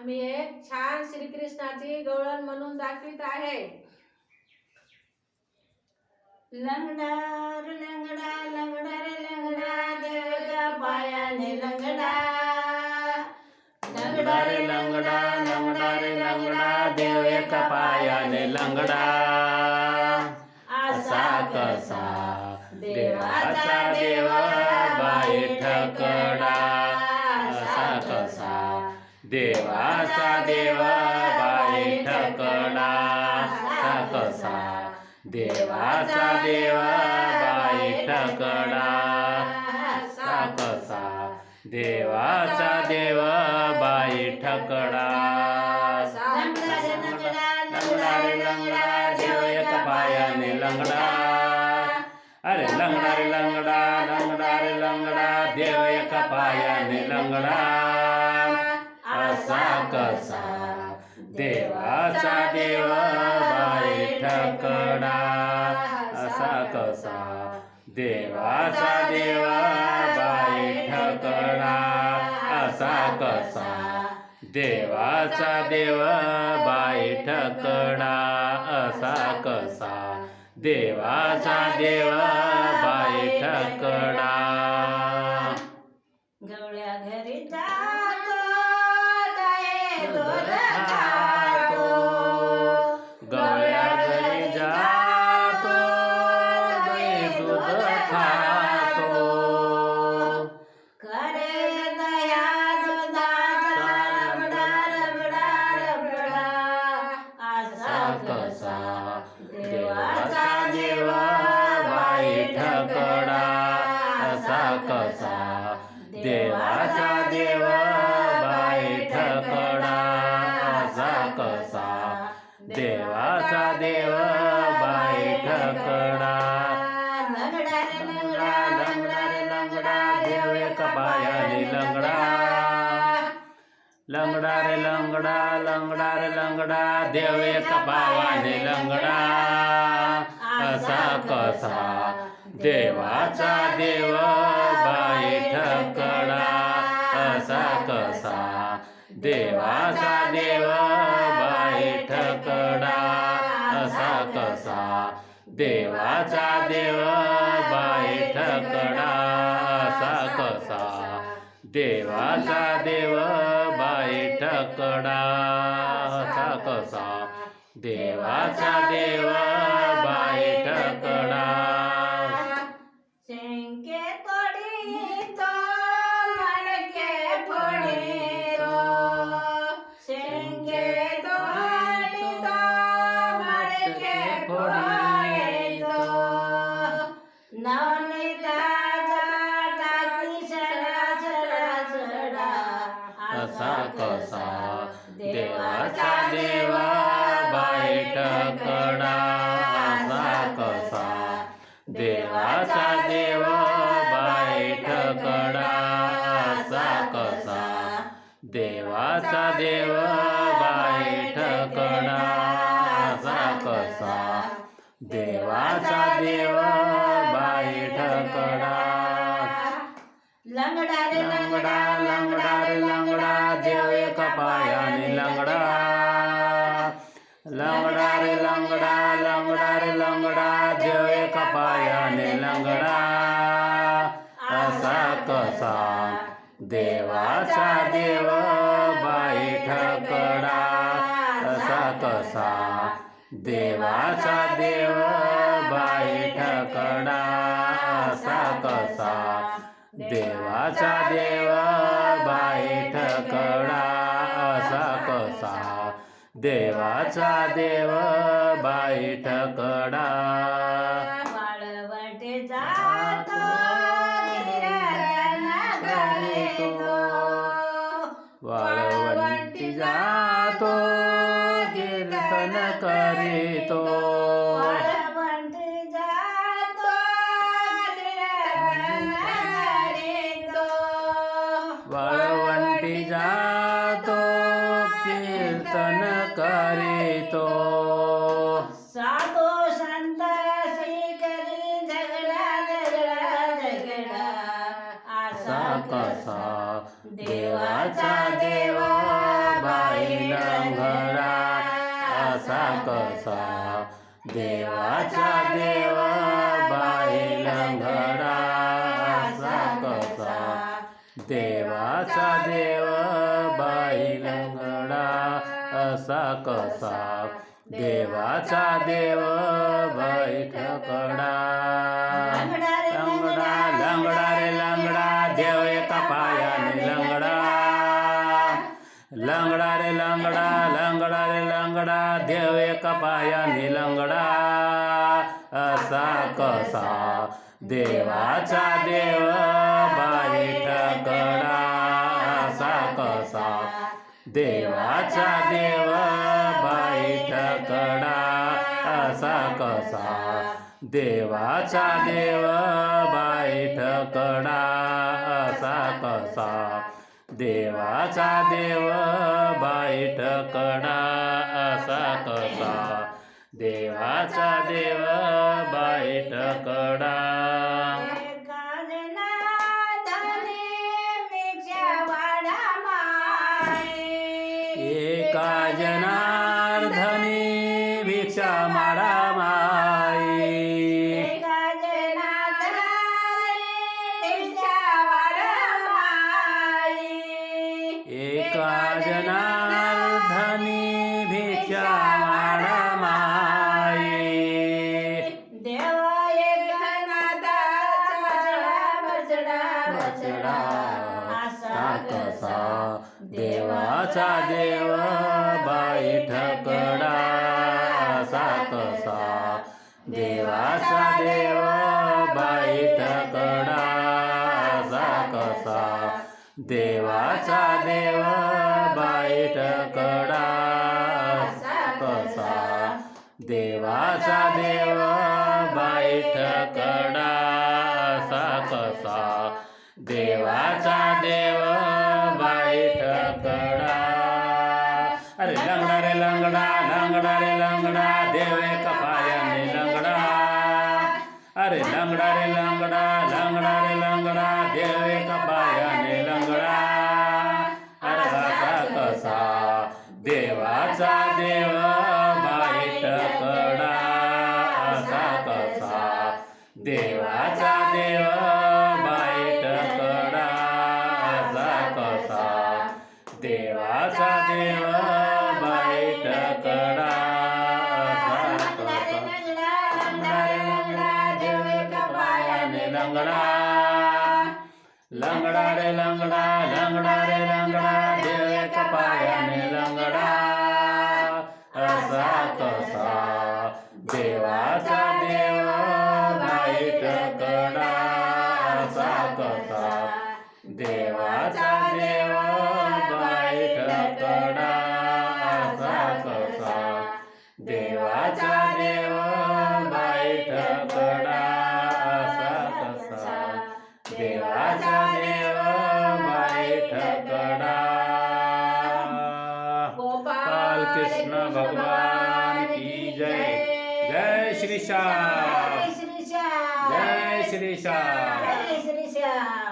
आम्ही एक छान श्रीकृष्णाची गवळण म्हणून दाखवित आहे. लंगडा लंगडा लंगडा रे लंगडा देवच्या पायाने लंगडा लंगडा रे लंगडा लंगडा रे लंगडा देव एका पायाने लंगडा असा कसा देवाचा देवा बाई ठकडा देवाचा देवा बाई ठकडा असा कसा. देवाचा देवा बाई ठकडा असा कसा. देवाचा देवा बाई ठकडा लंगडा रे लंगडा देव एक पायाने लंगडा अरे लंगडा रे लंगडा लंगडा रे लंगडा देव एका पायाने लंगडा. कसा देवाचा देव बाई ठकडा असा कसा देवाचा देव बाई ठकडा असा कसा देवाचा देव बाई ठकडा असा कसा देवाचा देव बाई ठकडा कसा देवाचा देव बाई ठकडा कसा देवाचा देव बाई ठकडा लंगडा रे लंगडा लंगडा रे लंगडा देव एक पायाने लंगडा. लंगडा रे लंगडा लंगडा रे लंगडा देव एक लंगडा. असा कसा देवाचा देव बाई कडा असा कसा? देवाचा देव बाई कडा असा कसा? देवाचा देव बाई कडा असा कसा? देवाचा देव बाई कडा असा कसा? देवाचा देव देवा बायट कडा कसा? देवाचा देव बायट ठकडा कसा? देवाचा देव बाई ठकडा कसा? देवाचा देव बाई कडा लंगडा रे लंगडा लंगडा रे लंगडा देव एक पायाने लंगडा लंगडा रे लंगडा लंगडा रे लंगडा देव एका पायाने लंगडा. असा कसा देवाचा देव बाई ठकडा असा कसा देवाचा देव बाई ठकडा असा कसा देवाचा देव बाई ठकडा देवाचा देव बाई ठकडा कसा देवाचा देव घरा असा कसा? देवाचा देव बाई लंगडा असा कसा? देवाचा देव बाई लंगडा असा कसा? देवाचा देव बैठकडा देव एका पायाने लंगडा. लंगडा रे लंगडा लंगडा रे लंगडा देव एका पायाने लंगडा. असा कसा देवाचा देव बाई कडा असा कसा देवाचा देव बाईट कडा असा कसा देवाचा देव बाईट कडा असा कसा देवाचा देव बाई ठकडा असा कसा. देवाचा देव बाई ठकडा एका जनार्दने देवाचा देव बाईत कडा कसा. देवाचा देव बाईट कडा कसा. देवाचा देव बाईट ठकडा कसा. देवाचा देव देवाचा देव बाई कडा कसा? देवाचा देव बाई ठकडा लंगडा लंगडा रे लंगडा लंगडा रे लंगडा देव एका पायाने लंगडा असा कसा? देवाचा देव कसा देवाचा देव असा कसा. देवाचा देव असा कसा. देवाचा देव बाई ठकडा गोपाल कृष्ण भगवान की जय. जय. श्री श्याम. जय श्री श्याम. जय